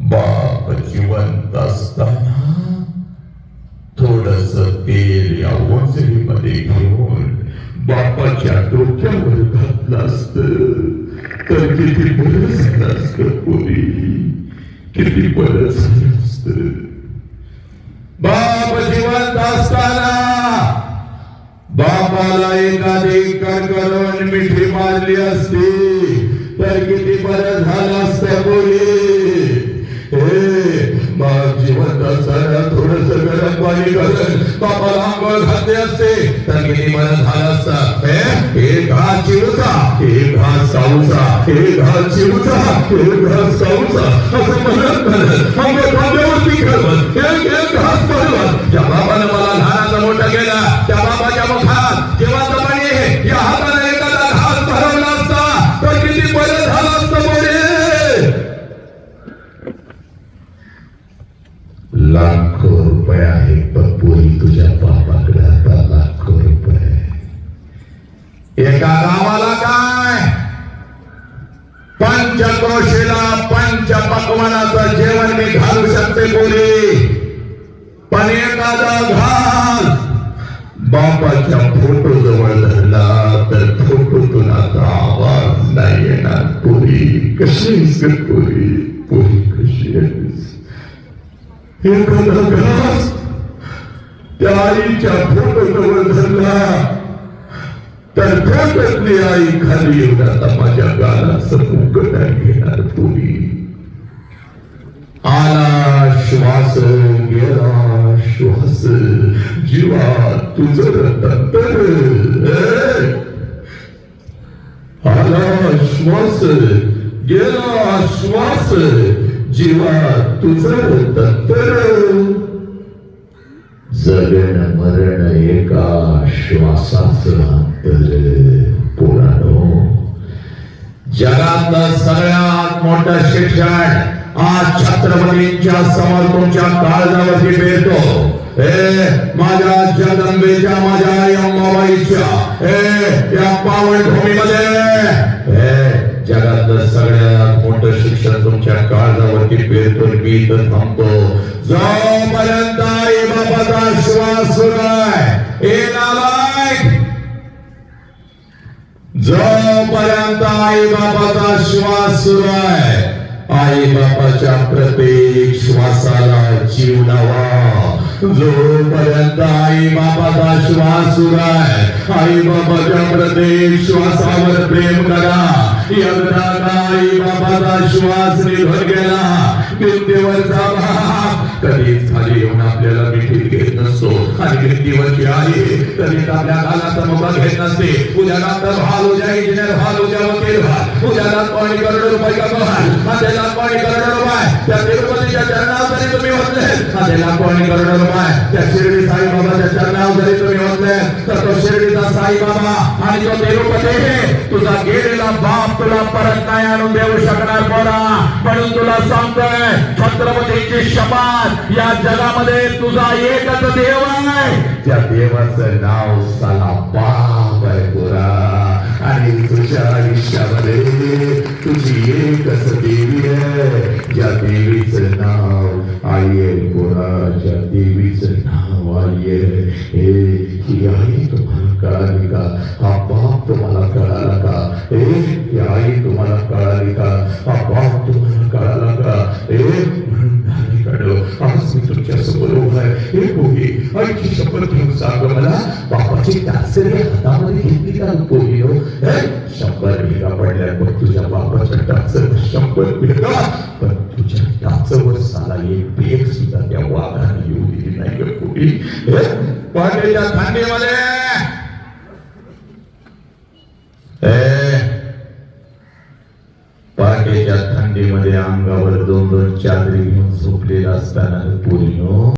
बाप जिवंत असताना थोडस तेल या ओसरीमध्ये घेऊन बापाच्या डोक्यावर घातलं असत. तर किती बरं झालं असत पुरी किती बरं झालं असत? बाप जिवंत असताना बापाला एखादी करून मिठी मारली असती. तर किती बरं झालं असत बोली हे बाप जिवंत असताना थोडस गरम पाणी करून बापाला आंघोळ घातले असते तर किती एक घास चिरूचा एक घास साऊचा एक घास चिरूचा एक घास साऊचा असं म्हणत म्हणत मग खांद्यावरती खेळवत एक एक घास ज्या मला लहानाचा मोठा केला त्या बाबाच्या मुखात जेव्हा पाणी या हाताने रुपये आहे पप्पुरी तुझ्या बापाकडे आता लाखो रुपये? एका गावाला काय? पंचक्रोशीला पंच पकवानाचं जेवण मी घालू शकते बोली पण एखादा घाल. बापाच्या फोटो जवळ धरला तर फोटोतून आता आवाज नाही येणार पुरी कशी आहेस हे घास त्या आईच्या फोटो धरला. तर फोटोतली आई खाली येऊन आता माझ्या गालाचं मुक नाही घेणार तुम्ही. आला श्वास गेला श्वास जीवा तुझं तंतर आला श्वास गेला श्वास जीवा तुझं तंतर जगण मरण एका श्वासाचं अंतर. पुराणो. जगातलं सगळ्यात मोठं शिक्षण आज छत्रपतींच्या समोर तुमच्या काळजावरती मिळतो ए माझ्या जगदंबेच्या माझ्या अंबाबाईच्या ए या पावन भूमीमध्ये ए जगातलं सगळ्यात मोठं शिक्षण तुमच्या काळजावरती पेरतो मी इथं थांबतो जोपर्यंत आई बाबाचा श्वास सुरू आहे जोपर्यंत आई बाबाचा श्वास सुरू आहे आई बाबाच्या प्रत्येक श्वासाला जीव लावा जोपर्यंत आई बाबाचा श्वास सुरू आहे आई बाबाच्या प्रत्येक श्वासावर प्रेम करा. यंदा आई बाबाचा श्वास निघून गेला. भिंतीवरचा भाग कधीच खाली येऊन आपल्याला मिठीत घेत असतो आणि भिंतीवरची आई तरी आपल्या गालाचा मोका घेत नसते. उद्या डॉक्टर व्हाल उद्या इंजिनियर व्हाल उद्या वकील व्हाल. उद्या लाख पाणी करोड रुपये कमवाल. माझे लाख पाणी करोड रुपये. त्या तिरुपतीच्या चरणावर जरी तुम्ही होतले माझे लाख पाणी करोड रुपये. त्या शिर्डी साईबाबाच्या चरणावर जरी तुम्ही होतले तर तो शिर्डीचा साईबाबा आणि तो तिरुपती तुझा गेलेला बाप तुला परत नाही आणून देऊ शकणार कोणा? म्हणून तुला सांगतोय छत्रपतीची शपात या जगामध्ये तुझा एकच देव आहे त्या देवाचं नाव साला बाप आहे पोरा. आणि तुझ्या आयुष्यामध्ये तुझी एकच देवी आहे. ज्या देवीचं नाव आई आहे पोरा. ज्या देवीचं नाव आई आहे. हे ही आई तुम्हाला कळाली का? हा बाप तुम्हाला कळाला का? हे ही आई तुम्हाला कळाली का? हा बाप तुम्हाला कळाला का? हे म्हणून आज मी तुमच्यासमोर हे पोगी आईची शपथ घेऊन सांग मला बापाची टाचरी हातामध्ये घेतली का पोगी हो? शंभर भेगा पडल्या पण तुझ्या बापाच्या टाचर शंभर भेगा पण तुझ्या टाचवर साला एक भेग सुद्धा त्या वाघाने येऊ दिली नाही ग पोगी हे? पहाटेच्या थंडीमध्ये पहाटेच्या थंडीमध्ये अंगावर दोन दोन चादरी घेऊन झोपलेला असताना पोरीनो